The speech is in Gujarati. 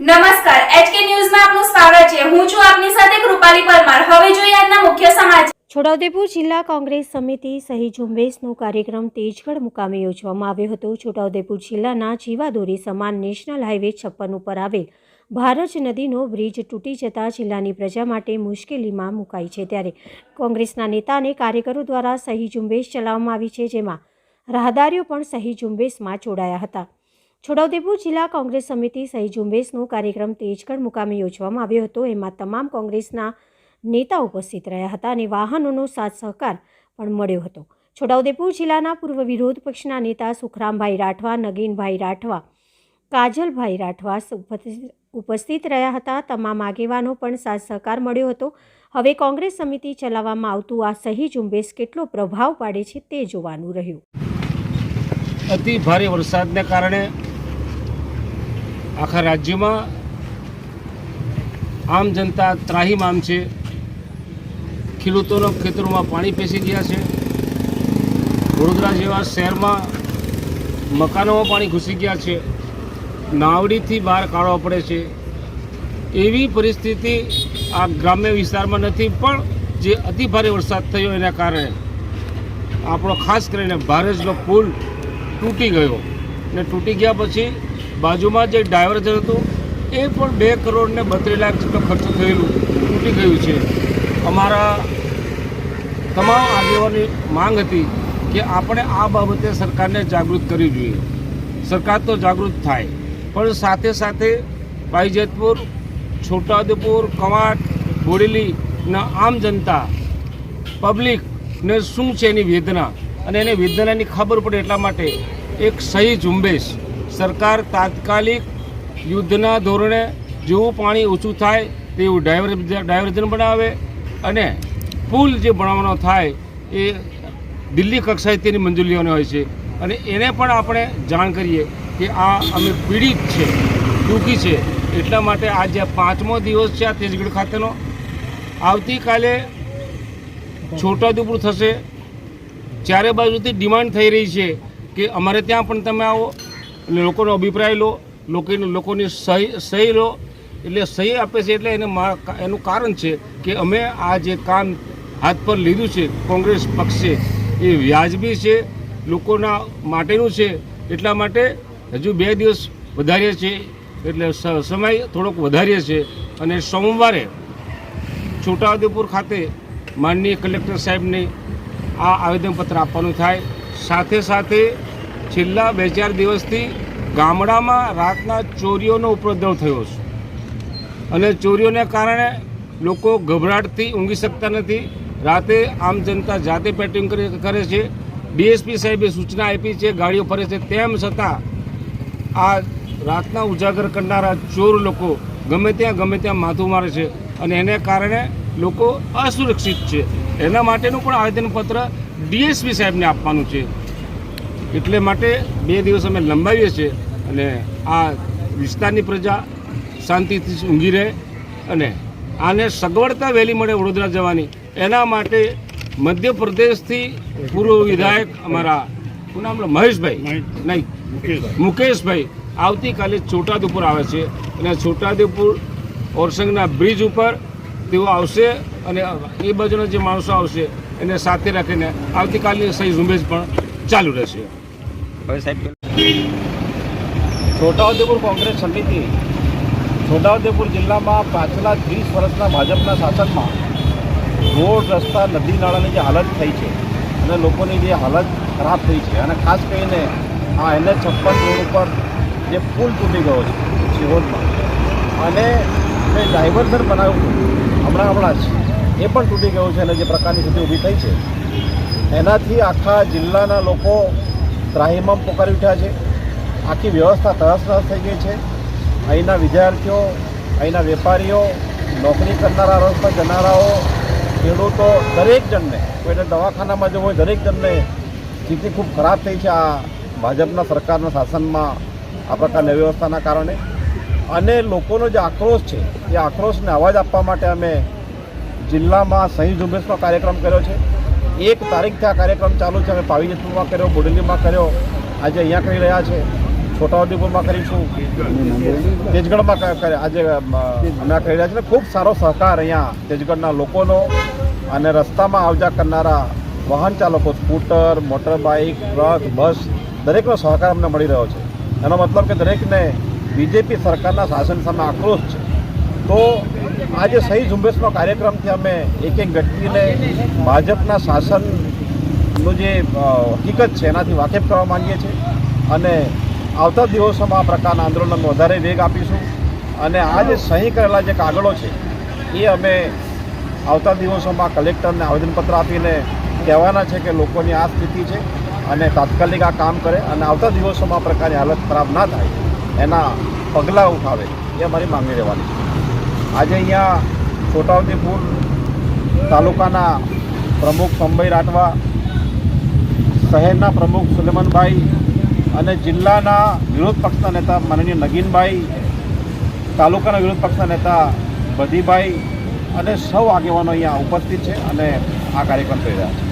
નમસ્કાર એચકે ન્યૂઝમાં આપનું સ્વાગત છે. હું છું આપની સાથે કૃપાલી પરમાર. હવે જોઈએ આજના મુખ્ય સમાચાર. છોટાઉદેપુર જિલ્લા કોંગ્રેસ સમિતિ સહી ઝુંબેશનો કાર્યક્રમ તેજગઢ મુકામે યોજવામાં આવ્યો હતો. છોટાઉદેપુર જિલ્લાના જીવાદોરી સમાન નેશનલ હાઈવે છપ્પન ઉપર આવેલ ભારજ નદીનો બ્રિજ તૂટી જતા જિલ્લાની પ્રજા માટે મુશ્કેલીમાં મુકાઈ છે ત્યારે કોંગ્રેસના નેતા અને કાર્યકરો દ્વારા સહી ઝુંબેશ ચલાવવામાં આવી છે, જેમાં રાહદારીઓ પણ સહી ઝુંબેશમાં જોડાયા હતા. છોટાઉદેપુર જિલ્લા કોંગ્રેસ સમિતિ સહી ઝુંબેશનો કાર્યક્રમ તેજગઢ મુકામે યોજવામાં આવ્યો હતો. એમાં તમામ કોંગ્રેસના નેતા ઉપસ્થિત રહ્યા હતા અને વાહનોનો સાથ સહકાર પણ મળ્યો હતો. છોટાઉદેપુર જિલ્લાના પૂર્વ વિરોધ પક્ષના નેતા સુખરામભાઈ રાઠવા, નગીનભાઈ રાઠવા, કાજલભાઈ રાઠવા ઉપસ્થિત- રહ્યા હતા. તમામ આગેવાનો પણ સાથ સહકાર મળ્યો હતો. હવે કોંગ્રેસ સમિતિ ચલાવવામાં આવતું આ સહી ઝુંબેશ કેટલો પ્રભાવ પાડે છે તે જોવાનું રહ્યું. અતિ ભારે વરસાદને કારણે આખા રાજ્યમાં આમ જનતા ત્રાહીમામ છે. ખેડૂતોના ખેતરોમાં પાણી પેસી ગયા છે. વડોદરા જેવા શહેરમાં મકાનોમાં પાણી ઘૂસી ગયા છે. નાવડીથી બહાર કાઢવા પડે છે. એવી પરિસ્થિતિ આ ગ્રામ્ય વિસ્તારમાં નથી, પણ જે અતિ ભારે વરસાદ થયો એના કારણે. આપણો ખાસ કરીને ભારજનો પુલ તૂટી ગયો. ને તૂટી ગયા પછી બાજુમાં જે ડાયવર્જન હતું એ પણ બે કરોડ ને બત્રીસ લાખ જેટલો ખર્ચ થયેલું તૂટી ગયું છે. અમારા તમામ આગેવાની માંગ હતી કે આપણે આ બાબતે સરકારને જાગૃત કરવી જોઈએ. સરકાર તો જાગૃત થાય, પણ સાથે સાથે પાઈજેતપુર છોટાઉદેપુર, કવાંટ, બોડેલીના આમ જનતા પબ્લિકને શું છે એની વેદના? અને એને વેદનાની ખબર પડે એટલા માટે એક સહી ઝુંબેશ સરકાર તાત્કાલિક યુદ્ધના ધોરણે જેવું પાણી ઓછું થાય તેવું ડાયવર ડાયવર્ઝન બનાવે અને પુલ જે બનાવવાનો થાય એ દિલ્હી કક્ષાએ તેની મંજૂરીઓને હોય છે. અને એને પણ આપણે જાણ કરીએ કે આ અમે પીડિત છે, દુઃખી છે. એટલા માટે આજે પાંચમો દિવસ છે આ તેજગઢ ખાતેનો. આવતીકાલે છોટાઉદેપુર થશે. ચારે બાજુથી ડિમાન્ડ થઈ રહી છે કે અમારે ત્યાં પણ તમે આવો. અને લોકોનો અભિપ્રાય લો, લોકોની લોકોની સહી સહી લો. એટલે સહી આપે છે એટલે એને એનું કારણ છે કે અમે આ જે કામ હાથ પર લીધું છે, કોંગ્રેસ પક્ષે, એ વ્યાજબી છે, લોકોના માટેનું છે. એટલા માટે હજુ બે દિવસ વધારીએ છીએ એટલે સમય થોડોક વધારીએ છીએ અને સોમવારે છોટાઉદેપુર ખાતે માનનીય કલેક્ટર સાહેબને આ આવેદનપત્ર આપવાનું થાય. સાથે સાથે છેલ્લા બે ચાર દિવસથી ગામડામાં રાતના ચોરીઓનો ઉપદ્રવ થયો છે. અને ચોરીઓને કારણે લોકો ગભરાટથી ઊંઘી શકતા નથી. રાતે આમ જનતા જાતે કરે કરે છે. ડીએસપી સાહેબે સૂચના આપી છે, ગાડીઓ ફરે છે. તેમ છતાં આ રાતના ઉજાગર કરનારા ચોર લોકો ગમે ત્યાં ગમે ત્યાં માથું મારે છે અને એને કારણે લોકો અસુરક્ષિત છે. એના માટેનું પણ આવેદનપત્ર ડીએસપી સાહેબને આપવાનું છે. એટલે માટે બે દિવસ અમે લંબાવીએ છીએ અને આ વિસ્તારની પ્રજા શાંતિથી ઊંઘી રહે અને આને સગવડતા વહેલી મળે વડોદરા જવાની. એના માટે મધ્યપ્રદેશથી પૂર્વ વિધાયક અમારા શું નામ મહેશભાઈ. નહીં. મુકેશભાઈ. આવતીકાલે છોટાઉદેપુર આવે છે અને છોટાઉદેપુર ઓરસંગના બ્રિજ ઉપર તેઓ આવશે અને એ બાજુના જે માણસો આવશે એને સાથે રાખીને આવતીકાલની સહી ઝુંબેશ પણ ચાલુ રહેશે. છોટાઉદેપુર કોંગ્રેસ સમિતિ છોટાઉદેપુર જિલ્લામાં પાછલા ત્રીસ વર્ષના ભાજપના શાસનમાં રોડ, રસ્તા, નદી, નાળાની જે હાલત થઈ છે અને લોકોની જે હાલત ખરાબ થઈ છે અને ખાસ કરીને આ એનએચ છપ્પન રોડ ઉપર જે પુલ તૂટી ગયો છે શિહોરમાં અને જે ડાયવર્ઝન બનાવ્યું હમણાં હમણાં જ. એ પણ તૂટી ગયું છે અને જે પ્રકારની સ્થિતિ ઊભી થઈ છે. એનાથી આખા જિલ્લાના લોકો ત્રાહિમામ પોકારી ઉઠ્યા છે. આખી વ્યવસ્થા તહસ તરસ થઈ ગઈ છે. અહીંના વિદ્યાર્થીઓ, અહીંના વેપારીઓ, નોકરી કરનારા રસ્તા જનારાઓ, ખેડૂતો, દરેક જણને, કોઈને દવાખાનામાં જવું હોય, દરેક જણને સ્થિતિ ખૂબ ખરાબ થઈ છે આ ભાજપના સરકારના શાસનમાં આ પ્રકારની વ્યવસ્થાના કારણે. અને લોકોનો જે આક્રોશ છે, એ આક્રોશને અવાજ આપવા માટે અમે જિલ્લામાં સહી ઝુંબેશનો કાર્યક્રમ કર્યો છે. એક તારીખથી આ કાર્યક્રમ ચાલુ છે. અમે પાવીજેતપુરમાં કર્યો બોડેલીમાં કર્યો. આજે અહીંયા કરી રહ્યા છે. છોટાઉદેપુરમાં કરીશું. તેજગઢમાં આજે અમ, કરી રહ્યા છીએ ખૂબ સારો સહકાર અહીંયા તેજગઢના લોકોનો અને રસ્તામાં આવજા કરનારા વાહન ચાલકો scooter motor bike truck bus દરેકનો સહકાર અમને મળી રહ્યો છે. એનો મતલબ કે દરેકને બીજેપી સરકારના શાસન સામે આક્રોશ છે. તો આજે સહી ઝુંબેશનો કાર્યક્રમથી અમે એક એક વ્યક્તિને ભાજપના શાસનનું જે હકીકત છે, એનાથી વાકેફ કરવા માંગીએ છીએ અને આવતા દિવસોમાં આ પ્રકારના આંદોલનને વધારે વેગ આપીશું અને આ જે સહી કરેલા જે કાગળો છે, એ અમે આવતા દિવસોમાં કલેક્ટરને આવેદનપત્ર આપીને કહેવાના છે કે લોકોની આ સ્થિતિ છે અને તાત્કાલિક આ કામ કરે અને આવતા દિવસોમાં આ પ્રકારની હાલત ખરાબ ના થાય એના પગલાં ઉઠાવે એ અમારી માંગણી રહેવાની છે. આજે અહીંયા છોટાઉદેપુર તાલુકાના પ્રમુખ સંભાઈ રાઠવા, શહેરના પ્રમુખ સુલેમનભાઈ અને જિલ્લાના વિરોધ પક્ષના નેતા માનનીય નગીનભાઈ, તાલુકાના વિરોધ પક્ષના નેતા બધીભાઈ અને સૌ આગેવાનો અહીંયા ઉપસ્થિત છે અને આ કાર્યક્રમ થઈ રહ્યા છે.